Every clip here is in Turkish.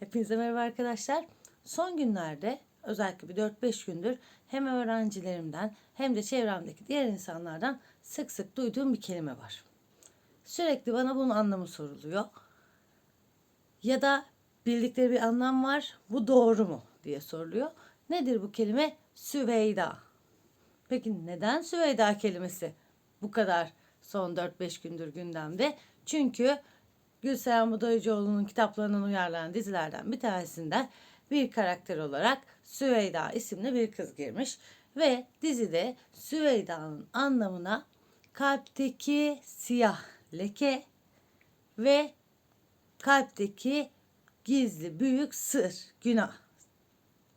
Hepinize merhaba arkadaşlar. Son günlerde özellikle bir 4-5 gündür hem öğrencilerimden hem de çevremdeki diğer insanlardan sık sık duyduğum bir kelime var. Sürekli bana bunun anlamı soruluyor. Ya da bildikleri bir anlam var. Bu doğru mu diye soruluyor. Nedir bu kelime? Süveyda. Peki neden Süveyda kelimesi bu kadar son 4-5 gündür gündemde? Çünkü Gülseren Budayıcıoğlu'nun kitaplarından uyarlanan dizilerden bir tanesinden bir karakter olarak Süveyda isimli bir kız girmiş. Ve dizide Süveyda'nın anlamına kalpteki siyah leke ve kalpteki gizli büyük sır, günah.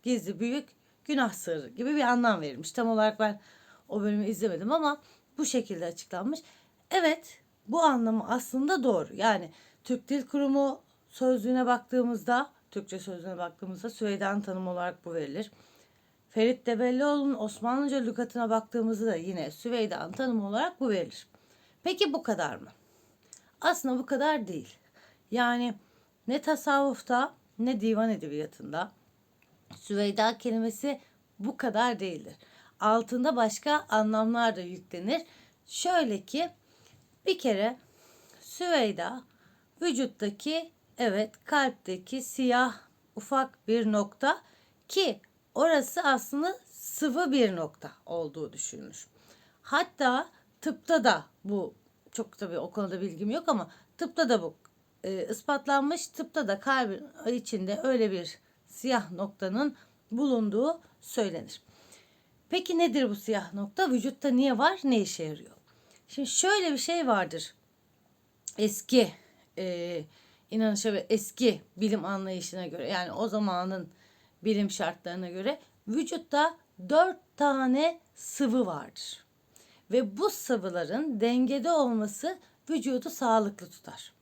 Gizli büyük günah sırrı gibi bir anlam verilmiş. Tam olarak ben o bölümü izlemedim ama bu şekilde açıklanmış. Evet bu anlamı aslında doğru. Yani Türk Dil Kurumu sözlüğüne baktığımızda, Türkçe sözlüğüne baktığımızda Süveyda'nın tanımı olarak bu verilir. Ferit Debellioğlu'nun Osmanlıca lügatına baktığımızda da yine Süveyda'nın tanımı olarak bu verilir. Peki bu kadar mı? Aslında bu kadar değil. Yani ne tasavvufta ne divan edebiyatında Süveyda kelimesi bu kadar değildir. Altında başka anlamlar da yüklenir. Şöyle ki bir kere Süveyda vücuttaki evet kalpteki siyah ufak bir nokta ki orası aslında sıvı bir nokta olduğu düşünülür. Hatta tıpta da bu çok tabii o konuda bilgim yok ama tıpta da bu e, ispatlanmış. Tıpta da kalbin içinde öyle bir siyah noktanın bulunduğu söylenir. Peki nedir bu siyah nokta? Vücutta niye var? Ne işe yarıyor? Şimdi şöyle bir şey vardır. Eski e, inanışa ve eski bilim anlayışına göre yani o zamanın bilim şartlarına göre vücutta dört tane sıvı vardır. Ve bu sıvıların dengede olması vücudu sağlıklı tutar.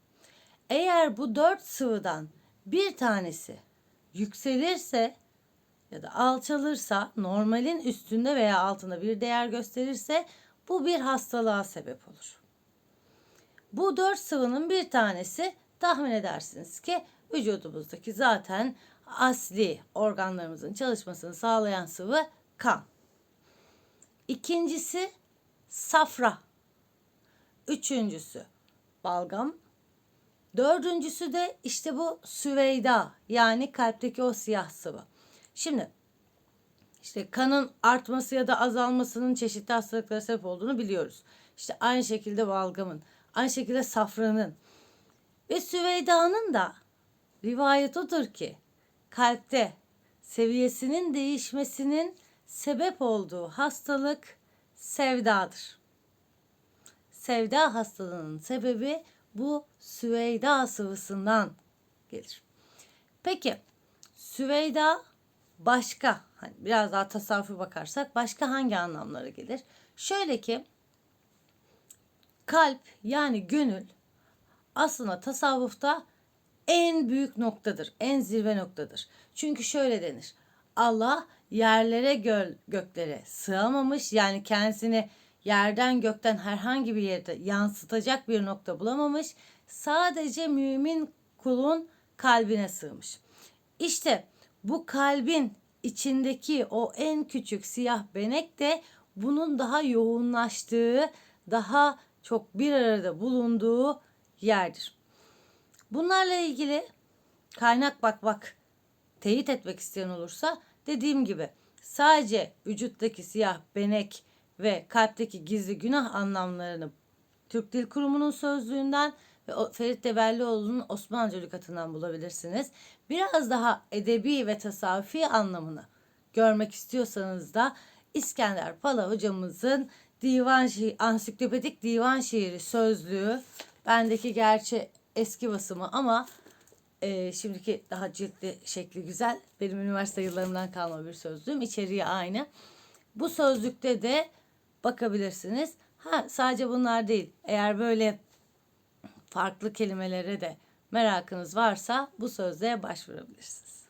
Eğer bu dört sıvıdan bir tanesi yükselirse ya da alçalırsa normalin üstünde veya altında bir değer gösterirse bu bir hastalığa sebep olur. Bu dört sıvının bir tanesi tahmin edersiniz ki vücudumuzdaki zaten asli organlarımızın çalışmasını sağlayan sıvı kan. İkincisi safra. Üçüncüsü balgam. Dördüncüsü de işte bu süveyda yani kalpteki o siyah sıvı. Şimdi işte kanın artması ya da azalmasının çeşitli hastalıklara sebep olduğunu biliyoruz. İşte aynı şekilde balgamın, aynı şekilde safranın ve Süveyda'nın da rivayet odur ki kalpte seviyesinin değişmesinin sebep olduğu hastalık sevdadır. Sevda hastalığının sebebi bu Süveyda sıvısından gelir. Peki Süveyda başka hani biraz daha tasavvufi bakarsak başka hangi anlamlara gelir? Şöyle ki kalp yani gönül aslında tasavvufta en büyük noktadır, en zirve noktadır. Çünkü şöyle denir. Allah yerlere göl, göklere sığamamış yani kendisini yerden gökten herhangi bir yerde yansıtacak bir nokta bulamamış. Sadece mümin kulun kalbine sığmış. İşte bu kalbin içindeki o en küçük siyah benek de bunun daha yoğunlaştığı, daha çok bir arada bulunduğu yerdir. Bunlarla ilgili kaynak bak bak teyit etmek isteyen olursa dediğim gibi sadece vücuttaki siyah benek ve kalpteki gizli günah anlamlarını Türk Dil Kurumu'nun sözlüğünden ve Ferit Tebellioğlu'nun Osmanlıca lügatından bulabilirsiniz. Biraz daha edebi ve tasavvufi anlamını görmek istiyorsanız da İskender Pala hocamızın divan şiir, ansiklopedik divan şiiri sözlüğü bendeki gerçi eski basımı ama e, şimdiki daha ciltli şekli güzel. Benim üniversite yıllarımdan kalma bir sözlüğüm. İçeriği aynı. Bu sözlükte de bakabilirsiniz. Ha sadece bunlar değil. Eğer böyle farklı kelimelere de merakınız varsa bu sözlüğe başvurabilirsiniz.